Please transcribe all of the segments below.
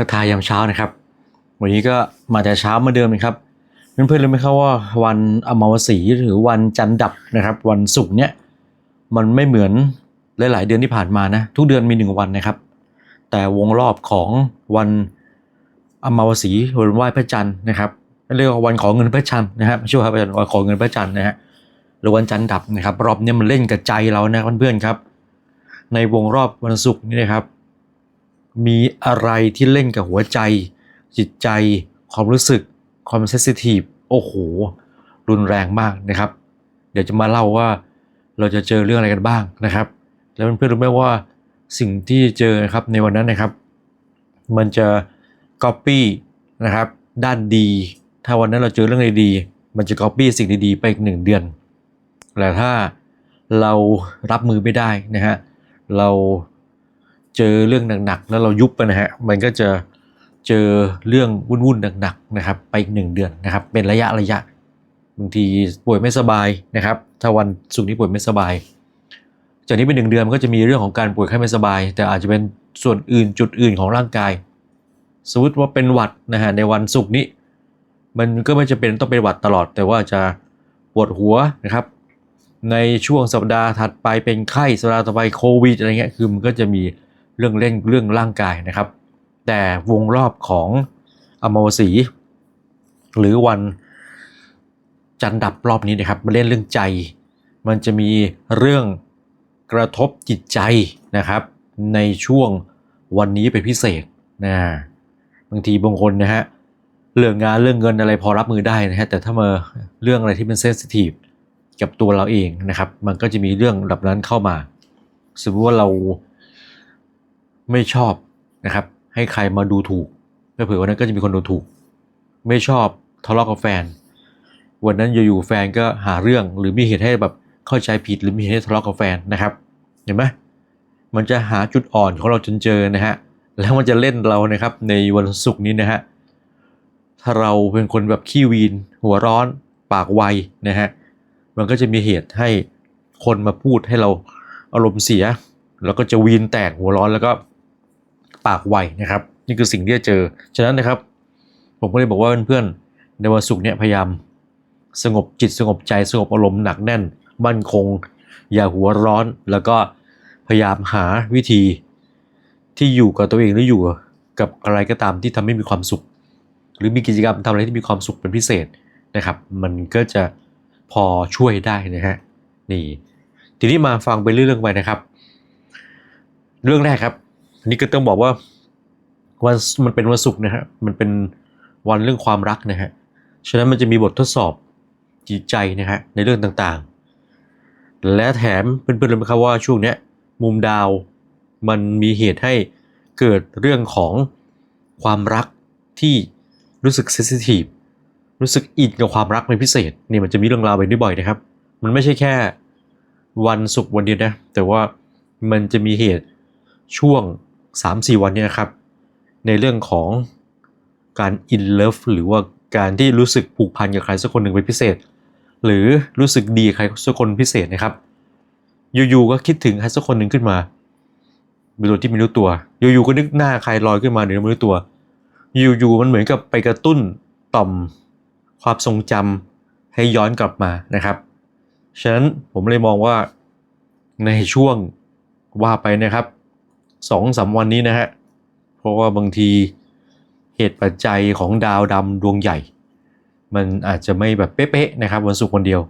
ทักทายยามเช้านะครับ วันนี้ก็มาแต่เช้ามาเดิมนะครับ เพื่อนๆรู้ไหมครับว่าวันอมาวสีหรือวันจันดับนะครับ วันศุกร์เนี่ยมันไม่เหมือนหลายๆเดือนที่ผ่านมานะทุกเดือนมีหนึ่งวันนะครับ แต่วงรอบของวันอมาวสีวันไหว้พระจันทร์นะครับเรียกว่าวันของเงินพระจันทร์นะครับไม่ใช่ว่าพระจันทร์วันของเงินพระจันทร์นะฮะหรือวันจันทร์ดับนะครับ รอบเนี้มันเล่นกับใจเรานะเพื่อนๆครับ ในวงรอบวันศุกร์นี่นะครับ มีอะไรที่เล่นกับหัวใจ จิตใจ ความรู้สึก ความเซสซิทีฟโอ้โห รุนแรงมากนะครับ เดี๋ยวจะมาเล่าว่าเราจะเจอเรื่องอะไรกันบ้างนะครับ แล้วเพื่อนๆรู้ไหมว่าสิ่งที่เจอนะครับในวันนั้นนะครับ มันจะ copy นะครับ ด้านดี ถ้าวันนั้นเราเจอเรื่องดีๆมันจะ copy สิ่งดีๆไปอีกหนึ่งเดือนแต่ถ้าเรารับมือไม่ได้นะฮะเรา เจอเรื่องหนักๆแล้วเรายุบไปนะฮะมันก็จะเจอเรื่องวุ่นๆหนักๆนะครับ ไปอีกหนึ่งเดือนนะครับ เป็นระยะระยะบางทีป่วยไม่สบายนะครับ ถ้าวันศุกร์นี้ป่วยไม่สบาย จากนี้เป็นหนึ่งเดือนมันก็จะมีเรื่องของการป่วยไข้ไม่สบาย แต่อาจจะเป็นส่วนอื่นจุดอื่นของร่างกาย สมมติว่าเป็นหวัดนะฮะในวันศุกร์นี้ มันก็ไม่จะเป็นต้องเป็นหวัดตลอด แต่ว่าจะปวดหัวนะครับ ในช่วงสัปดาห์ถัดไปเป็นไข้สัปดาห์ต่อไปโควิดอะไรเงี้ยคือมันก็จะมี เรื่องเล่นเรื่องร่างกายนะครับ แต่วงรอบของอมวสี หรือวันจันทร์ดับรอบนี้นะครับมาเล่นเรื่องใจ มันจะมีเรื่องกระทบจิตใจนะครับ ในช่วงวันนี้เป็นพิเศษนะบางทีบางคนนะฮะเรื่องงานเรื่องเงินอะไรพอรับมือได้นะฮะแต่ถ้ามาเรื่องอะไรที่เป็นเซนซิทีฟกับตัวเราเองนะครับ มันก็จะมีเรื่องแบบนั้นเข้ามาสมมติว่าเรา ไม่ชอบนะครับ ให้ใครมาดูถูกแล้วเผื่อวันนั้นก็จะมีคนดูถูก ไม่ชอบทะเลาะกับแฟน วันนั้นอยู่ๆแฟนก็หาเรื่องหรือมีเหตุให้แบบเข้าใจผิดหรือมีเหตุให้ทะเลาะกับแฟนนะครับเห็นไหมมันจะหาจุดอ่อนของเราจนเจอนะฮะแล้วมันจะเล่นเรานะครับในวันศุกร์นี้นะฮะถ้าเราเป็นคนแบบขี้วีน หัวร้อนปากไวนะฮะมันก็จะมีเหตุให้คนมาพูดให้เราอารมณ์เสีย แล้วก็จะวีนแตกหัวร้อนแล้วก็ ปากไวนะครับ นี่คือสิ่งที่จะเจอ ฉะนั้นนะครับ ผมก็เลยบอกว่าเพื่อนๆในวันศุกร์เนี่ยพยายาม สงบจิตสงบใจสงบอารมณ์หนักแน่น มั่นคง อย่าหัวร้อน แล้วก็พยายามหาวิธีที่อยู่กับตัวเองหรืออยู่กับอะไรก็ตามที่ทำให้มีความสุข หรือมีกิจกรรมทำอะไรที่มีความสุขเป็นพิเศษนะครับ มันก็จะพอช่วยได้นะฮะนี่ทีนี้มาฟังไปเรื่องๆไปนะครับ เรื่องแรกครับ นนี้ก็ต้องบอกว่าวันมันเป็นวันศุกร์นะฮะมันเป็นวันเรื่องความรักนะฮะฉะนั้นมันจะมีบททดสอบจิตใจนะฮะในเรื่องต่างๆ และแถมเพื่อนๆรู้ไหมครับว่าช่วงเนี้ยมุมดาวมันมีเหตุให้เกิดเรื่องของความรักที่รู้สึกเซสซิทีฟรู้สึกอินกับความรักเป็นพิเศษนี่มันจะมีเรื่องราวแบบนี้บ่อยนะครับ มันไม่ใช่แค่วันศุกร์วันเดียวนะ แต่ว่ามันจะมีเหตุช่วง 3-4 วันเนี้นะครับ ในเรื่องของการอินเลิฟหรือว่าการที่รู้สึกผูกพันกับใครสักคนหนึ่งเป็นพิเศษ หรือรู้สึกดีกับใครสักคนพิเศษนะครับอยู่ๆก็คิดถึงใครสักคนหนึ่งขึ้นมาโดยที่ไม่รู้ตัว อยู่ๆก็นึกหน้าใครลอยขึ้นมาโดยไม่รู้ตัว อยู่ๆมันเหมือนกับไปกระตุ้นต่อมความทรงจำให้ย้อนกลับมานะครับ ฉะนั้นผมเลยมองว่าในช่วงว่าไปนะครับ สองสามวันนี้นะฮะ เพราะว่าบางทีเหตุปัจจัยของดาวดำดวงใหญ่ มันอาจจะไม่แบบเป๊ะๆนะครับวันศุกร์วันเดียว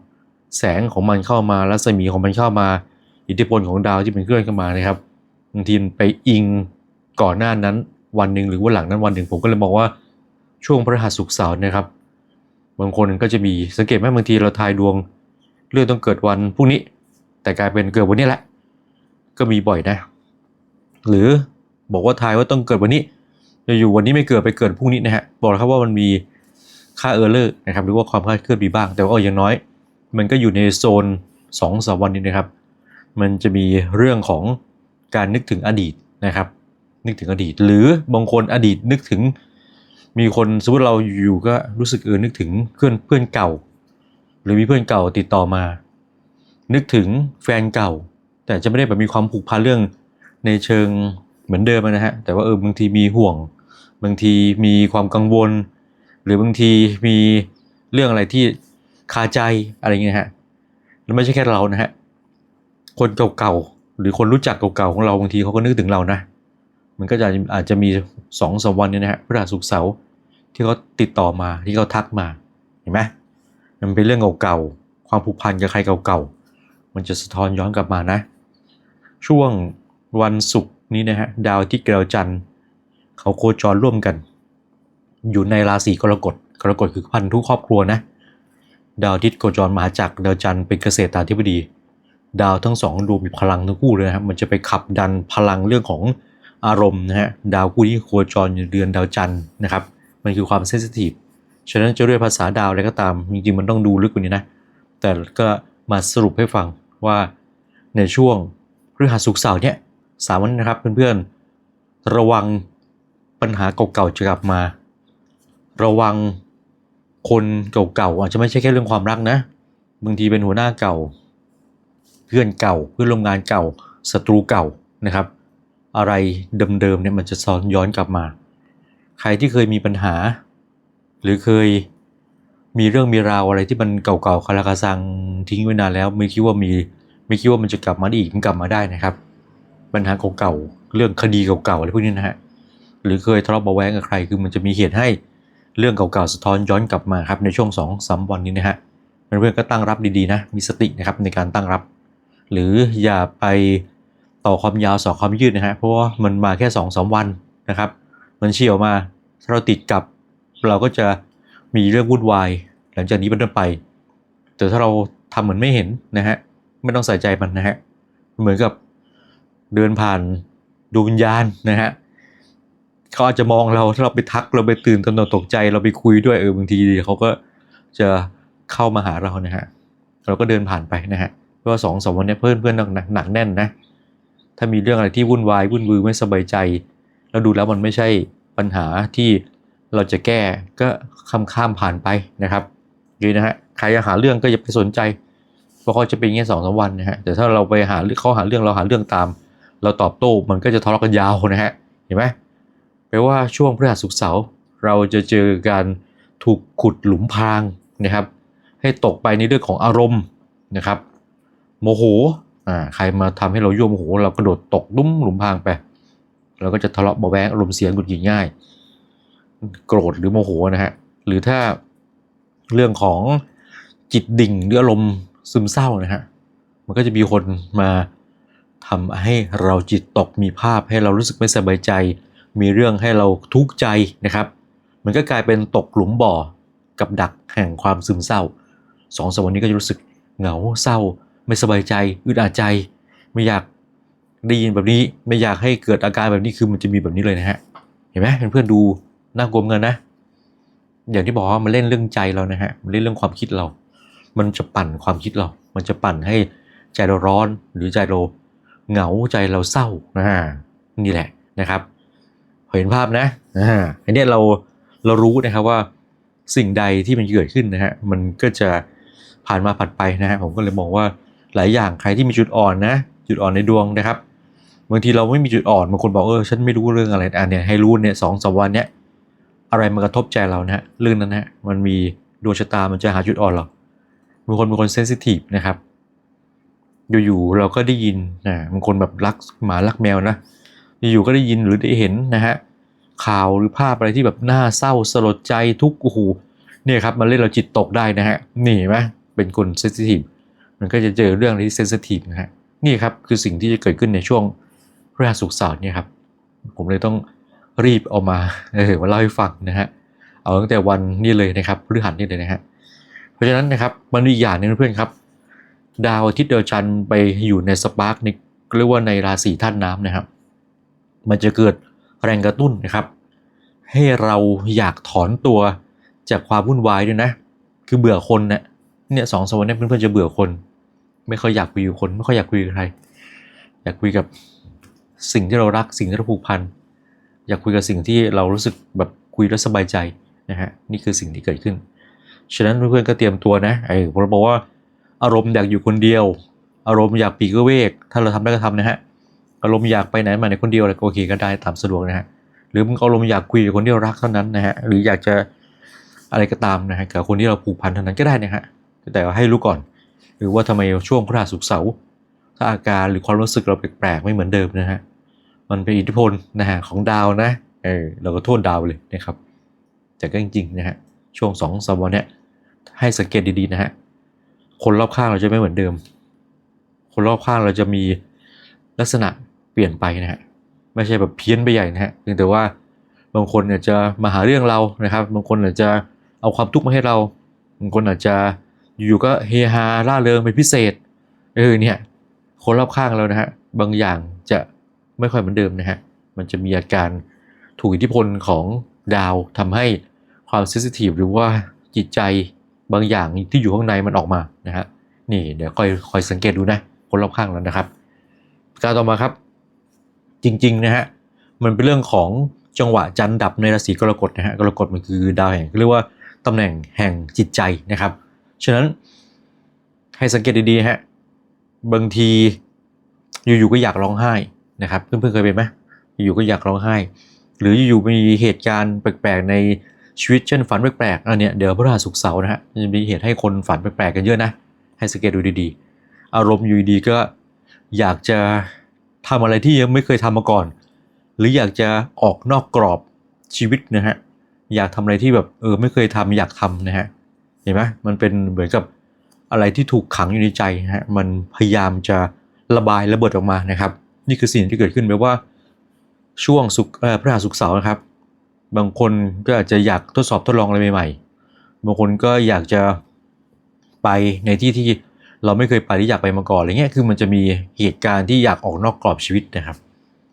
แสงของมันเข้ามารัศมีของมันเข้ามา อิทธิพลของดาวที่เป็นเคลื่อนเข้ามานะครับบางทีไปอิงก่อนหน้านั้นวันหนึ่งหรือว่าหลังนั้นวันหนึ่งผมก็เลยมองว่าช่วงพฤหัสศุกร์เสาร์นะครับบางคนก็จะมีสังเกตไหมบางทีเราทายดวงเรื่องต้องเกิดวันพรุ่งนี้ แต่กลายเป็นเกิดวันนี้แหละ ก็มีบ่อยนะ หรือบอกว่าทายว่าต้องเกิดวันนี้จะอยู่วันนี้ไม่เกิดไปเกิดพรุ่งนี้นะฮะบอกแล้วครับว่ามันมีค่าเออร์เลอร์นะครับหรือว่าความคาดเคลื่อนมีบ้าง แต่ว่าอย่างน้อย มันก็อยู่ในโซน2อสวันนี้นะครับ มันจะมีเรื่องของการนึกถึงอดีตนะครับ นึกถึงอดีต หรือบางคนอดีตนึกถึง มีคนสมมติเราอยู่ก็รู้สึกเออนึกถึงเพื่อนเพื่อนเก่า หรือมีเพื่อนเก่าติดต่อมา นึกถึงแฟนเก่า แต่จะไม่ได้แบบมีความผูกพันเรื่อง ในเชิงเหมือนเดิมนะฮะแต่ว่าเออบางทีมีห่วง บางทีมีความกังวล หรือบางทีมีเรื่องอะไรที่คาใจอะไรอย่างเงี้ยฮะแล้วไม่ใช่แค่เรานะฮะคนเก่าๆหรือคนรู้จักเก่าๆของเราบางทีเขาก็นึกถึงเรานะ มันก็จะอาจจะมีสองสามวันเนี่ยนะฮะพฤหัสศุกเสาร์ที่เขาติดต่อมาที่เขาทักมาเห็นไหมมันเป็นเรื่องเก่าๆความผูกพันกับใครเก่าๆมันจะสะท้อนย้อนกลับมานะ ช่วง วันศุกร์นี้นะฮะดาวที่เกลจันทร์เขาโคจรร่วมกัน อยู่ในราศีกรกฎกรกฎคือพันธุครอบครัวนะ ดาวทิติโคจรมาจาก ดาวจันทร์เป็นเกษตราธิบดี ดาวทั้งสองดวงมีพลังทั้งคู่เลยนะครับมันจะไปขับดันพลังเรื่องของอารมณ์นะฮะดาวคู่ที่โคจรอยู่เดือนดาวจันทร์นะครับ มันคือความเซนซิทีฟฉะนั้นจะด้วยภาษาดาวอะไรก็ตาม จริงๆมันต้องดูลึกกว่านี้นะ แต่ก็มาสรุปให้ฟังว่าในช่วงพฤหัสศุกร์เสาร์เนี่ย สามวันนะครับเพื่อนๆ ระวังปัญหาเก่าๆจะกลับมา ระวังคนเก่าๆอาจจะไม่ใช่แค่เรื่องความรักนะบางทีเป็นหัวหน้าเก่า เพื่อนเก่าเพื่อนร่วมงานเก่าศัตรูเก่านะครับ อะไรเดิมๆเนี่ยมันจะซ้อนย้อนกลับมา ใครที่เคยมีปัญหา หรือเคยมีเรื่องมีราวอะไรที่มันเก่าๆคาราคาซังทิ้งไว้นานแล้ว ไม่คิดว่ามีไม่คิดว่ามันจะกลับมาได้อีกมันกลับมาได้นะครับ ปัญหาเก่าๆเรื่องคดีเก่าๆอะไรพวกนี้นะฮะหรือเคยทะเลาะเบาะแว้งกับใครคือมันจะมีเหตุให้เรื่องเก่าๆสะท้อนย้อนกลับมาครับในช่วง2อสามวันนี้นะฮะเพื่อนๆก็ตั้งรับดีๆนะมีสตินะครับในการตั้งรับ หรืออย่าไปต่อความยาวสอความยืดนะฮะเพราะว่ามันมาแค่2อสวันนะครับ มันเฉี่ยวมาถ้าเราติดกับเราก็จะมีเรื่องวุ่นวายหลังจากนี้เป็นต้นไป แต่ถ้าเราทำเหมือนไม่เห็นนะฮะไม่ต้องใส่ใจมันนะฮะเหมือนกับ เดินผ่านดวงวิญญาณนะฮะเขาอาจจะมองเราถ้าเราไปทักเราไปตื่นตระหนกตกใจเราไปคุยด้วยเออบางทีเขาก็จะเข้ามาหาเรานะฮะเราก็เดินผ่านไปนะฮะเพราะสองสามวันนี้เพื่อนเพื่อนหนักหนักแน่นนะถ้ามีเรื่องอะไรที่วุ่นวายวุ่นวือไม่สบายใจ แล้วดูแล้วมันไม่ใช่ปัญหาที่เราจะแก้ก็ข้ามข้ามผ่านไปนะครับดีนะฮะใครจะหาเรื่องก็อย่าไปสนใจเพราะเขาจะเป็นแค่างสองสามวันนะฮะแต่ถ้าเราไปหาเขาหาเรื่องเราหาเรื่องตาม เราตอบโต้มันก็จะทะเลาะกันยาวนะฮะเห็นไหมแปลว่าช่วงพฤหัสศุกร์เสาร์เราจะเจอการถูกขุดหลุมพรางนะครับ ให้ตกไปในเรื่องของอารมณ์นะครับ โมโหอ่าใครมาทำให้เรายั่วโมโห เรากระโดดตกดุ้มหลุมพรางไปเราก็จะทะเลาะเบาแวงอารมณ์เสียหงุดหงิดง่าย โกรธหรือโมโหนะฮะหรือถ้าเรื่องของจิตดิ่งหรืออารมณ์ซึมเศร้านะฮะมันก็จะมีคนมา ทำให้เราจิตตกมีภาพให้เรารู้สึกไม่สบายใจ มีเรื่องให้เราทุกข์ใจนะครับ มันก็กลายเป็นตกหลุมบ่อกับดักแห่งความซึมเศร้าสองสมวันนี้ก็จะรู้สึกเหงาเศร้า ไม่สบายใจอึดอัดใจ ไม่อยากได้ยินแบบนี้ไม่อยากให้เกิดอาการแบบนี้คือมันจะมีแบบนี้เลยนะฮะเห็นไหมเพื่อนๆดูน่ากลัวเงินนะ อย่างที่บอกว่ามันเล่นเรื่องใจเรานะฮะมันเล่นเรื่องความคิดเรา มันจะปั่นความคิดเรา มันจะปั่นให้ใจเราร้อนหรือใจเรา เหงาใจเราเศร้านะฮะนี่แหละนะครับเห็นภาพนะอ่าอันเนี้ยเราเรารู้นะครับว่าสิ่งใดที่มันเกิดขึ้นนะฮะมันก็จะผ่านมาผ่านไปนะฮะผมก็เลยมองว่าหลายอย่างใครที่มีจุดอ่อนนะ จุดอ่อนในดวงนะครับบางทีเราไม่มีจุดอ่อนบางคนบอกเออฉันไม่รู้เรื่องอะไรอันเนี้ยให้รู้เนี่ยสองสามวันเนี้ยอะไรมากระทบใจเรานะฮะเรื่องนั้นนะฮะมันมีดวงชะตามันจะหาจุดอ่อนเราบางคนเป็นคนเซนซิทีฟนะครับ อยู่ๆเราก็ได้ยินนะบางคนแบบรักหมารักแมวนะอยู่ๆก็ได้ยินหรือได้เห็นนะฮะข่าวหรือภาพอะไรที่แบบน่าเศร้าสลดใจทุกข์โอ้โหเนี่ยครับมันเล่นเราจิตตกได้นะฮะนี่ไหมเป็นคนเซนซิทีฟมันก็จะเจอเรื่องที่เซนซิทีฟนะฮะนี่ครับคือสิ่งที่จะเกิดขึ้นในช่วงพฤหัสศุกร์เสาร์เนี่ยครับผมเลยต้องรีบเอามาเออมาเล่าให้ฟังนะฮะเอาตั้งแต่วันนี้เลยนะครับพฤหัสนี่เลยนะฮะเพราะฉะนั้นนะครับมันมีอีกอย่างหนึงเพื่อนครับ ดาวอาทิตย์เดาวจันทร์ไปอยู่ในสปาร์กในเรียกว่าในราศีธาตุน้ำนะครับ มันจะเกิดแรงกระตุ้นนะครับ ให้เราอยากถอนตัวจากความวุ่นวายด้วยนะ คือเบื่อคนนะเนี่ยสองสมวันเนี้เพื่อนๆจะเบื่อคน ไม่ค่อยอยากคุยกับคน ไม่ค่อยอยากคุยกับใคร อยากคุยกับสิ่งที่เรารักสิ่งที่เราผูกพันอยากคุยกับสิ่งที่เรารู้สึกแบบคุยแล้วสบายใจนะฮะนี่คือสิ่งที่เกิดขึ้น ฉะนั้นเพื่อนๆก็เตรียมตัวนะไอ้ผมบอกว่า อารมณ์อยากอยู่คนเดียว อารมณ์อยากปีกเวก ถ้าเราทำได้ก็ทำนะฮะ อารมณ์อยากไปไหนมาไหนคนเดียวอะไรก็โอเคก็ได้ตามสะดวกนะฮะ หรือมึงอารมณ์อยากคุยกับคนที่เรารักเท่านั้นนะฮะ หรืออยากจะอะไรก็ตามนะฮะกับคนที่เราผูกพันเท่านั้นก็ได้นะฮะ แต่ให้รู้ก่อน หรือว่าทำไมช่วงพฤหัสศุกร์เสาร์ถ้าอาการหรือความรู้สึกเราแปลกๆไม่เหมือนเดิมนะฮะ มันเป็นอิทธิพลนะฮะของดาวนะ เออเราก็โทษดาวเลยนะครับ แต่ก็จริงๆนะฮะ ช่วงสองสามวันเนี้ยให้สังเกตดีๆนะฮะ คนรอบข้างเราจะไม่เหมือนเดิม คนรอบข้างเราจะมีลักษณะเปลี่ยนไปนะฮะไม่ใช่แบบเพี้ยนไปใหญ่นะฮะเพียงแต่ว่าบางคนเนี่ยจะมาหาเรื่องเรานะครับ บางคนอาจจะเอาความทุกข์มาให้เรา บางคนอาจจะอยู่ๆก็เฮฮาร่าเริงเป็นพิเศษเออเนี่ยคนรอบข้างเรานะฮะบางอย่างจะไม่ค่อยเหมือนเดิมนะฮะมันจะมีอาการถูกอิทธิพลของดาวทำให้ความเซนซิทีฟหรือว่าจิตใจ บางอย่างที่อยู่ข้างในมันออกมานะฮะนี่เดี๋ยวคอยคอยสังเกตดูนะคนรอบข้างเรานะครับ การต่อมาครับ จริงๆนะฮะมันเป็นเรื่องของจังหวะจันทร์ดับในราศีกรกฎนะฮะกรกฎมันคือดาวแห่งเรียกว่าตำแหน่งแห่งจิตใจนะครับ ฉะนั้นให้สังเกตดีๆฮะบางทีอยู่ๆก็อยากร้องไห้นะครับเพื่อนๆเคยเป็นไหมอยู่ๆก็อยากร้องไห้ หรืออยู่ๆมีเหตุการณ์แปลกๆใน ชีวิตเช่นฝันแปลกๆอันเนี้ยเดี๋ยวพฤหัสศุกร์เสาร์นะฮะจะมีเหตุให้คนฝันแปลกๆกันเยอะนะ ให้สังเกตดูดีๆ อารมณ์อยู่ดีๆก็อยากจะทำอะไรที่ยังไม่เคยทำมาก่อน หรืออยากจะออกนอกกรอบชีวิตนะฮะอยากทำอะไรที่แบบเออไม่เคยทำอยากทำนะฮะเห็นไหมมันเป็นเหมือนกับอะไรที่ถูกขังอยู่ในใจนะฮะมันพยายามจะระบายระเบิดออกมานะครับ นี่คือสิ่งที่เกิดขึ้นแปลว่าช่วงสุกเอ่อพฤหัสศุกร์เสาร์นะครับ บางคนก็อาจจะอยากทดสอบทดลองอะไรใหม่ๆ บางคนก็อยากจะไปในที่ที่เราไม่เคยไปที่อยากไปมาก่อนอะไรเงี้ย คือมันจะมีเหตุการณ์ที่อยากออกนอกกรอบชีวิตนะครับ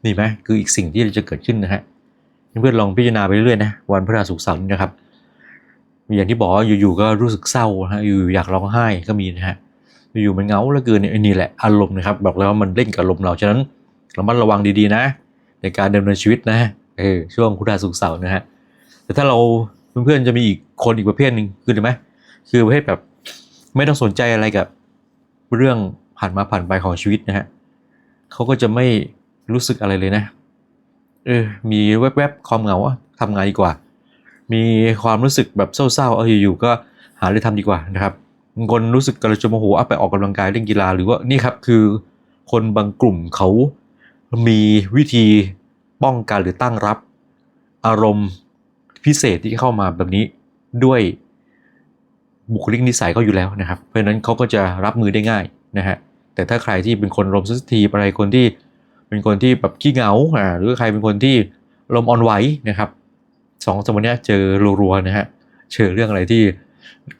นี่ไหมคืออีกสิ่งที่จะเกิดขึ้นนะฮะเพื่อนลองพิจารณาไปเรื่อยๆนะ วันพฤหัสศุกร์เสาร์นะครับ อย่างที่บอกว่าอยู่ๆก็รู้สึกเศร้านะฮะ อยู่ๆอยากร้องไห้ก็มีนะฮะ อยู่ๆมันเงาเหลือเกินเนี่ยไอ้นี่แหละอารมณ์นะครับ บอกแล้วว่ามันเล่นกับอารมณ์เรา ฉะนั้นระมัดระวังดีๆนะ ในการดำเนินชีวิตนะ เออช่วงพฤหัสศุกเสาร์นะฮะแต่ถ้าเราเพื่อนๆจะมีอีกคนอีกประเภทหนึ่งคือเห็นไหมคือประเภทแบบไม่ต้องสนใจอะไรกับ เรื่องผ่านมาผ่านไปของชีวิตนะฮะเขาก็จะไม่รู้สึกอะไรเลยนะ เออ มีแวบๆความเหงาทำงานดีกว่า มีความรู้สึกแบบเศร้าๆ เอออยู่ๆก็หาอะไรทำดีกว่านะครับบางคนรู้สึกกระจะโมโหอะไปออกกำลังกายเล่นกีฬาหรือว่านี่ครับคือคนบางกลุ่มเขามีวิธี ป้องกันหรือตั้งรับ อารมณ์พิเศษที่เข้ามาแบบนี้ด้วยบุคลิกนิสัยเขาอยู่แล้วนะครับ เพราะฉะนั้นเขาก็จะรับมือได้ง่ายนะฮะแต่ถ้าใครที่เป็นคนอารมณ์เซนซิทีอะไรคนที่เป็นคนที่แบบขี้เหงาอ่าหรือใครเป็นคนที่ลมอ่อนไหวนะครับสองสมวันเนี้เจอรัวๆนะฮะเจอเรื่องอะไรที่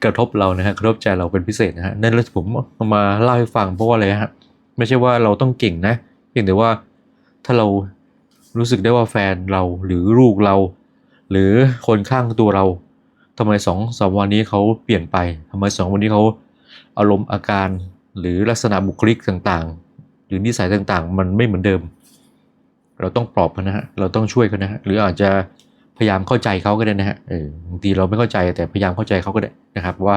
กระทบเรานะฮะกระทบใจเราเป็นพิเศษนะฮะนั่นแล้วผมมาเล่าให้ฟังเพราะว่าอะไรฮะไม่ใช่ว่าเราต้องเก่งนะเพียงแต่ว่าถ้าเรา รู้สึกได้ว่าแฟนเราหรือลูกเรา หรือคนข้างตัวเราทำไมสองสามวันนี้เขาเปลี่ยนไปทำไมสองวันนี้เขาอารมณ์อาการหรือลักษณะบุคลิกต่างๆ หรือนิสัยต่างๆ มันไม่เหมือนเดิม เราต้องปลอบเขานะฮะเราต้องช่วยเขานะฮะหรืออาจจะพยายามเข้าใจเขาก็ได้นะฮะเออบางทีเราไม่เข้าใจแต่พยายามเข้าใจเขาก็ได้นะครับ ว่า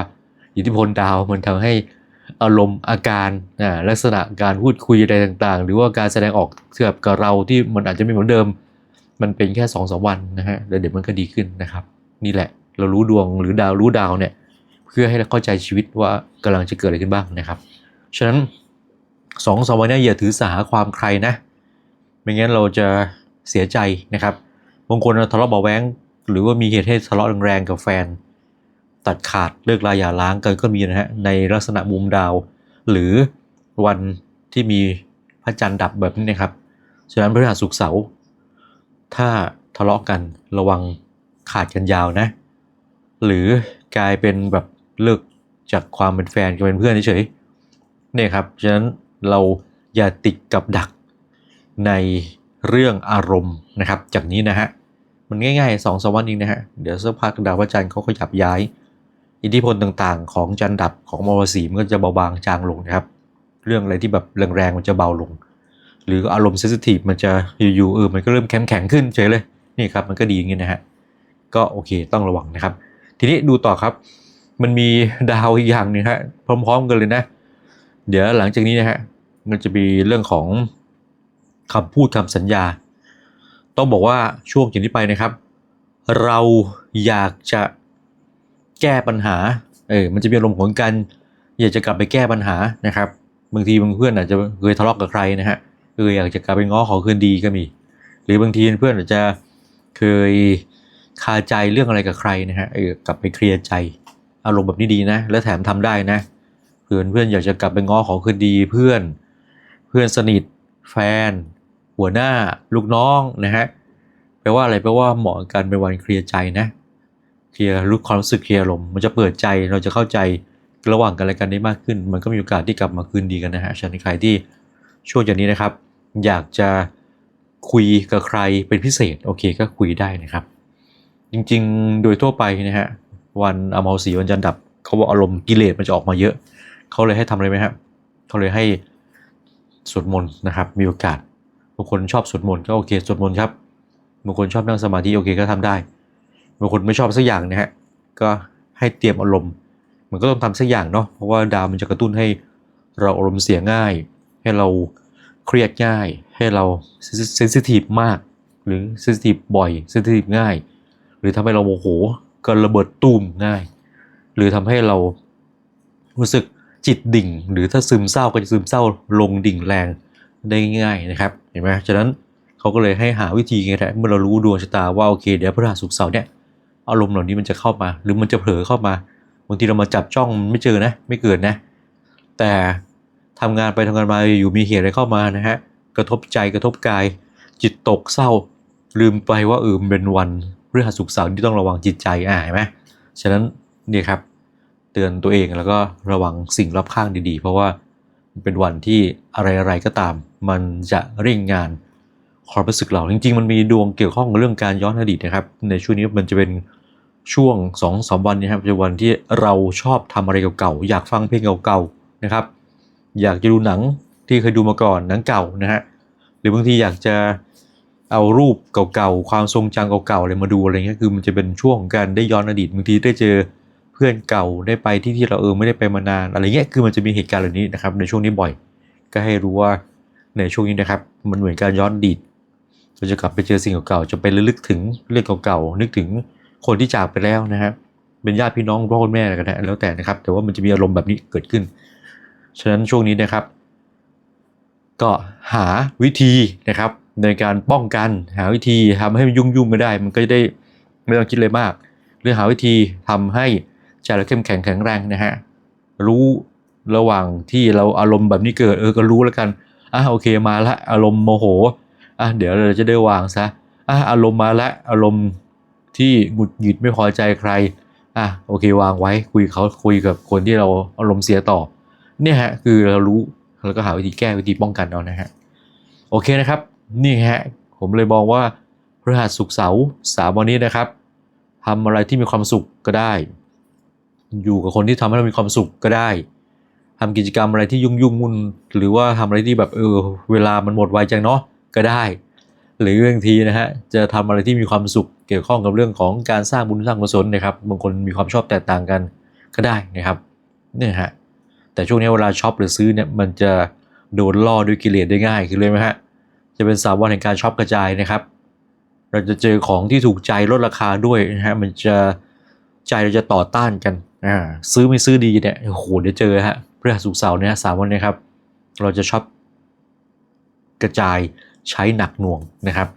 อิทธิพลดาวมันทำให้ อารมณ์อาการอ่าลักษณะการพูดคุยอะไรต่างๆ หรือว่าการแสดงออกเทียบกับเราที่มันอาจจะไม่เหมือนเดิม มันเป็นแค่สองสามวันนะฮะแล้วเดี๋ยวมันก็ดีขึ้นนะครับ นี่แหละเรารู้ดวงหรือดาวรู้ดาวเนี่ยเพื่อให้เราเข้าใจชีวิตว่ากำลังจะเกิดอะไรขึ้นบ้างนะครับ ฉะนั้นสองสามวันนี้อย่าถือสาความใครนะไม่งั้นเราจะเสียใจนะครับบางคนทะเลาะเบาแว้งหรือว่ามีเหตุให้ทะเลาะแรงๆกับแฟน ตัดขาดเลิกลาอย่าล้างกันก็มีนะฮะในลักษณะมุมดาว หรือวันที่มีพระจันทร์ดับแบบนี้นะครับฉะนั้นพฤหัสศุกเสาร์ถ้าทะเลาะกันระวังขาดกันยาวนะ หรือกลายเป็นแบบเลิกจากความเป็นแฟนกันเป็นเพื่อนเฉยๆเนี่ยครับฉะนั้นเราอย่าติดกับดักในเรื่องอารมณ์นะครับ จากนี้นะฮะมันง่ายๆสองสวันเองนะฮะเดี๋ยวสักพักดาวพระจันทร์เขาขยับย้าย อิทธิพลต่างๆ ของจันทร์ดับของมรสีมันก็จะเบาบางจางลงนะครับ เรื่องอะไรที่แบบแรงๆมันจะเบาลง หรืออารมณ์เซนซิทีฟมันจะอยู่ๆเออมันก็เริ่มแข็งแข็งๆขึ้นเฉยเลยนี่ครับมันก็ดีอย่างงี้นะฮะก็โอเคต้องระวังนะครับ ทีนี้ดูต่อครับ มันมีดาวอีกอย่างหนึงฮะพร้อม ๆ กันเลยนะ เดี๋ยวหลังจากนี้นะฮะมันจะมีเรื่องของคำพูดคำสัญญา ต้องบอกว่าช่วงจากนี้ไปนะครับ เราอยากจะ แก้ปัญหา เออ มันจะมีอารมณ์ของการอยากจะกลับไปแก้ปัญหานะครับ บางทีบางเพื่อนอาจจะเคยทะเลาะกับใครนะฮะเอออยากจะกลับไปง้อขอคืนดีก็มี หรือบางทีเพื่อนอาจจะเคยคาใจเรื่องอะไรกับใครนะฮะเออกลับไปเคลียร์ใจอารมณ์แบบนี้ดีนะ และแถมทำได้นะเพื่อนเพื่อนอยากจะกลับไปง้อขอคืนดีเพื่อน เพื่อนสนิท แฟน หัวหน้า ลูกน้องนะฮะแปลว่าอะไรแปลว่าเหมาะกับการเป็นวันเคลียร์ใจนะ เคลียร์รู้ความรู้สึกเคลียร์อารมณ์มันจะเปิดใจเราจะเข้าใจระหว่างกันและกันได้มากขึ้น มันก็มีโอกาสที่กลับมาคืนดีกันนะฮะฉันใครที่ช่วงจากนี้นะครับ อยากจะคุยกับใครเป็นพิเศษโอเคก็คุยได้นะครับ จริงๆ โดยทั่วไปนะฮะวันอมาสีวันจันทร์ดับเขาบอกอารมณ์กิเลสมันจะออกมาเยอะ เขาเลยให้ทำอะไรไหมครับเขาเลยให้สวดมนต์นะครับ มีโอกาสบางคนชอบสวดมนต์ก็โอเคสวดมนต์ครับบางคนชอบนั่งสมาธิโอเคก็ทำได้ บางคนไม่ชอบสักอย่างนะฮะก็ให้เตรียมอารมณ์มันก็ต้องทำสักอย่างเนาะเพราะว่าดาวมันจะกระตุ้นให้เราอารมณ์เสียง่าย ให้เราเครียดง่าย ให้เราเซนซิทีฟมาก หรือเซนซิทีฟบ่อยเซนซิทีฟง่าย หรือทำให้เราโมโหก็ระเบิดตูมง่าย หรือทำให้เรารู้สึกจิตดิ่ง หรือถ้าซึมเศร้าก็จะซึมเศร้าลงดิ่งแรงได้ง่ายนะครับเห็นไหมฉะนั้นเขาก็เลยให้หาวิธีไงแหละเมื่อเรารู้ดวงชะตาว่าโอเคเดี๋ยวพฤหัสศุกร์เสาร์เนี่ย อารมณ์เหล่านี้มันจะเข้ามา หรือมันจะเผลอเข้ามาบางทีเรามาจับจ้องมันไม่เจอนะ ไม่เกิดนะ แต่ทำงานไปทำงานมาอยู่มีเหตุอะไรเข้ามานะฮะกระทบใจกระทบกาย จิตตกเศร้า ลืมไปว่าเออเป็นวันพฤหัสศุกร์เสาร์ที่ต้องระวังจิตใจอ่าเห็นไหมฉะนั้นนี่ครับ เตือนตัวเองแล้วก็ระวังสิ่งรอบข้างดีๆ เพราะว่าเป็นวันที่อะไรๆก็ตาม มันจะเร่งงาน ความรู้สึกเรา จริง ๆ มันมีดวงเกี่ยวข้องกับเรื่องการย้อนอดีตนะครับ ในช่วงนี้มันจะเป็นช่วง2อสวันนี้ครับเป็นวันที่เราชอบทำอะไรเก่าๆอยากฟังเพลงเก่าๆนะครับ อยากจะดูหนังที่เคยดูมาก่อนหนังเก่านะฮะหรือบางทีอยากจะเอารูปเก่าๆความทรงจำเก่าๆอะไรมาดูอะไรเงี้ยคือมันจะเป็นช่วงของการได้ย้อนอดีตบางทีได้เจอเพื่อนเก่าได้ไปที่ที่เราเออไม่ได้ไปมานานอะไรเงี้ยคือมันจะมีเหตุการณ์เหล่านี้นะครับในช่วงนี้บ่อย ก็ให้รู้ว่าในช่วงนี้นะครับ มันเหมือนการย้อนอดีต เราจะกลับไปเจอสิ่งเก่าๆจะไประลึกถึงเรื่องเก่าๆนึกถึงคนที่จากไปแล้วนะครับเป็นญาติพี่น้องพ่อคุณแม่อะไรกันนะแล้วแต่นะครับ แต่ว่ามันจะมีอารมณ์แบบนี้เกิดขึ้น ฉะนั้นช่วงนี้นะครับ ก็หาวิธีนะครับ ในการป้องกันหาวิธีทำให้มันยุ่งๆไม่ได้ มันก็จะได้ไม่ต้องคิดเลยมาก หรือหาวิธีทำให้ใจเราเข้มแข็งแข็งแรงนะฮะรู้ระหว่างที่เราอารมณ์แบบนี้เกิดเออก็รู้แล้วกันอะโอเคมาละอารมณ์โมโห อะเดี๋ยวเราจะได้วางซะอะอารมณ์มาละอารมณ์ที่หงุดหงิดไม่พอใจใครอะโอเควางไว้คุยเขาคุยกับคนที่เราอารมณ์เสียต่อ เนี่ยฮะคือเรารู้แล้วก็หาวิธีแก้วิธีป้องกันเอานะฮะโอเคนะครับ นี่ฮะผมเลยมองว่าพฤหัสศุกร์เสาร์สามวันนี้นะครับทำอะไรที่มีความสุขก็ได้ อยู่กับคนที่ทำให้เรามีความสุขก็ได้ทำกิจกรรมอะไรที่ยุ่งยุ่งมุ่นหรือว่าทำอะไรที่แบบเออเวลามันหมดไวจังเนาะ ก็ได้ หรือบางทีนะฮะจะทำอะไรที่มีความสุขเกี่ยวข้องกับเรื่องของการสร้างบุญสร้างกุศลนะครับบางคนมีความชอบแตกต่างกันก็ได้นะครับเนี่ยฮะแต่ช่วงนี้เวลาช็อปหรือซื้อเนี่ยมันจะโดนล่อด้วยกิเลสได้ง่ายคือเลยไหมฮะจะเป็นสามวันแห่งการช็อปกระจายนะครับ เราจะเจอของที่ถูกใจลดราคาด้วยนะฮะมันจะใจเราจะต่อต้านกันอ่าซื้อไม่ซื้อดีเนี่ยโอ้โหเดี๋ยวเจอฮะพฤหัสศุกร์เสาร์เนี่ยสามวันนะครับ เราจะช็อปกระจาย ใช้หนักหน่วงนะครับ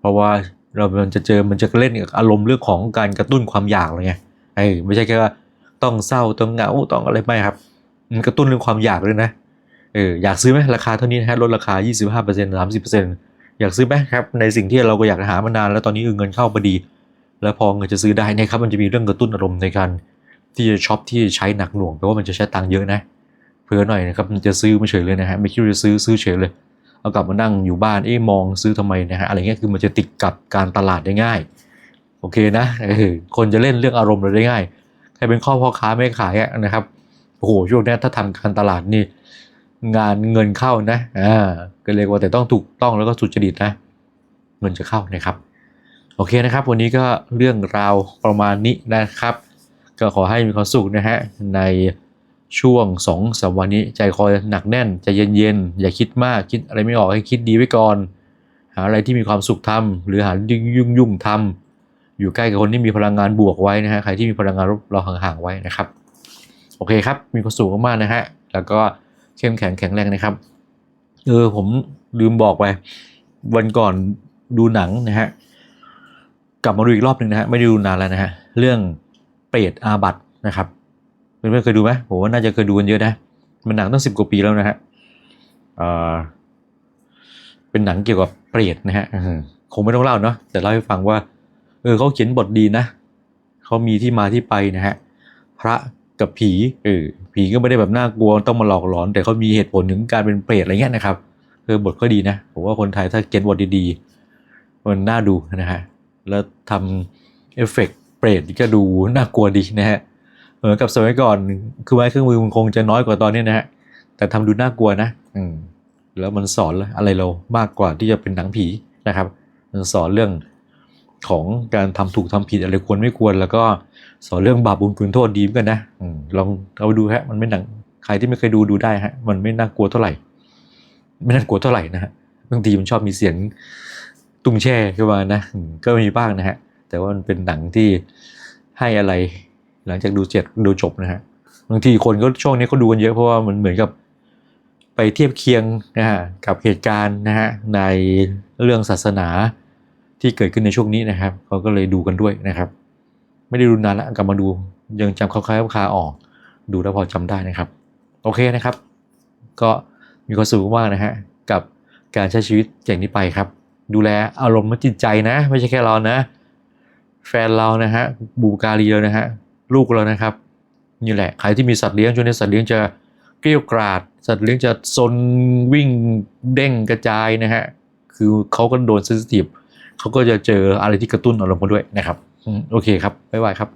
เพราะว่าเรามันจะเจอมันจะเล่นกับอารมณ์เรื่องของการกระตุ้นความอยากอะไรเงี้ยไอ้ไม่ใช่แค่ว่าต้องเศร้าต้องเหงาต้องอะไรไม่ครับมันกระตุ้นเรื่องความอยากเลยนะเอออยากซื้อไหมราคาเท่านี้นะฮะลดราคา 25% 30%อยากซื้อไหมครับในสิ่งที่เราก็อยากหามานาน แล้วตอนนี้เงินเข้าพอดี แล้วพอเงินจะซื้อได้นะครับมันจะมีเรื่องกระตุ้นอารมณ์ในการที่จะช็อปที่ใช้หนักหน่วงแปลว่ามันจะใช้ตังค์เยอะนะเพื่อหน่อยนะครับมันจะซื้อไม่เฉยเลยนะฮะไม่คิดจะซื้อซื้อเฉยเลย เอากลับมานั่งอยู่บ้านเอ๊ะมองซื้อทำไมนะฮะอะไรเงี้ยคือมันจะติดกับการตลาดได้ง่าย โอเคนะอคนจะเล่นเรื่องอารมณ์เราได้ง่ายใครเป็นข้อพ่อค้าไม่ขายนะครับโอ้โหช่วงนี้ถ้าทำการตลาดนี่งานเงินเข้านะอ่าก็เรียกว่าแต่ต้องถูกต้องแล้วก็สุจริตนะ เงินจะเข้านะครับ โอเคนะครับ วันนี้ก็เรื่องราวประมาณนี้นะครับ ก็ขอให้มีความสุขนะฮะใน ช่วง2องสามวันนี้ใจคอยหนักแน่นใจเย็นๆ อย่าคิดมากคิดอะไรไม่ออกให้คิดดีไว้ก่อน หาอะไรที่มีความสุขทำหรือหายุ่งยุ่งยุ่งทำอยู่ใกล้กับคนที่มีพลังงานบวกไว้นะฮะใครที่มีพลังงานลบเราห่างๆไว้นะครับ โอเคครับ มีความสุขมากๆนะฮะแล้วก็เข้มแข็งแข็งแรงนะครับเออผมลืมบอกไป วันก่อนดูหนังนะฮะกลับมาดูอีกรอบหนึ่งนะฮะไม่ได้ดูนานแล้วนะฮะเรื่องเปรตอาบัตนะครับ เพื่อนๆเคยดูไหมผมว่าน่าจะเคยดูกันเยอะนะ มันหนังตั้งสิบกว่าปีแล้วนะฮะเออเป็นหนังเกี่ยวกับเปรตนะฮะคงไม่ต้องเล่าเนาะแต่เล่าให้ฟังว่า เออเขาเขียนบทดีนะเขามีที่มาที่ไปนะฮะพระกับผีเออผีก็ไม่ได้แบบน่ากลัวต้องมาหลอกหลอน แต่เขามีเหตุผลถึงการเป็นเปรตอะไรเงี้ยนะครับเออบทก็ดีนะผมว่าคนไทยถ้าเขียนบทดีๆมันน่าดูนะฮะแล้วทำเอฟเฟกต์เปรตก็ดูน่ากลัวดีนะฮะ เหมือนกับสมัยก่อนคือไม้เครื่องมือมันคงจะน้อยกว่าตอนนี้นะฮะแต่ทำดูน่ากลัวนะอืมแล้วมันสอนอะไรเรามากกว่าที่จะเป็นหนังผีนะครับ มันสอนเรื่องของการทำถูกทำผิดอะไรควรไม่ควร แล้วก็สอนเรื่องบาปบุญคุณโทษดีเหมือนกันนะอืมลองเอาไปดูฮะมันไม่หนังใครที่ไม่เคยดูดูได้ฮะมันไม่น่ากลัวเท่าไหร่ ไม่น่ากลัวเท่าไหร่นะฮะบางทีมันชอบมีเสียงตุ้งแช่ขึ้นมานะอืมก็มีบ้างนะฮะแต่ว่ามันเป็นหนังที่ให้อะไร หลังจากดูเจ็ดดูจบนะฮะบางทีคนก็ช่วงนี้เขาดูกันเยอะเพราะว่ามันเหมือนกับไปเทียบเคียงนะฮะกับเหตุการณ์นะฮะในเรื่องศาสนาที่เกิดขึ้นในช่วงนี้นะครับเขาก็เลยดูกันด้วยนะครับ ไม่ได้ดูนานแล้วกลับมาดูยังจำคล้ายๆคาออก ดูแล้วพอจำได้นะครับ โอเคนะครับ ก็มีความสุขมากนะฮะกับการใช้ชีวิตอย่างนี้ไปครับ ดูแลอารมณ์และจิตใจนะ ไม่ใช่แค่เรานะ แฟนเรานะฮะบูการีเรานะฮะ ลูกแล้วนะครับนี่แหละใครที่มีสัตว์เลี้ยงช่วงนี้สัตว์เลี้ยงจะเกลี้ยวกราด สัตว์เลี้ยงจะซนวิ่งเด้งกระจายนะฮะคือเขาก็โดนเซนซิทีฟเขาก็จะเจออะไรที่กระตุ้นอารมณ์เขาด้วยนะครับโอเคครับบ๊ายบายครับ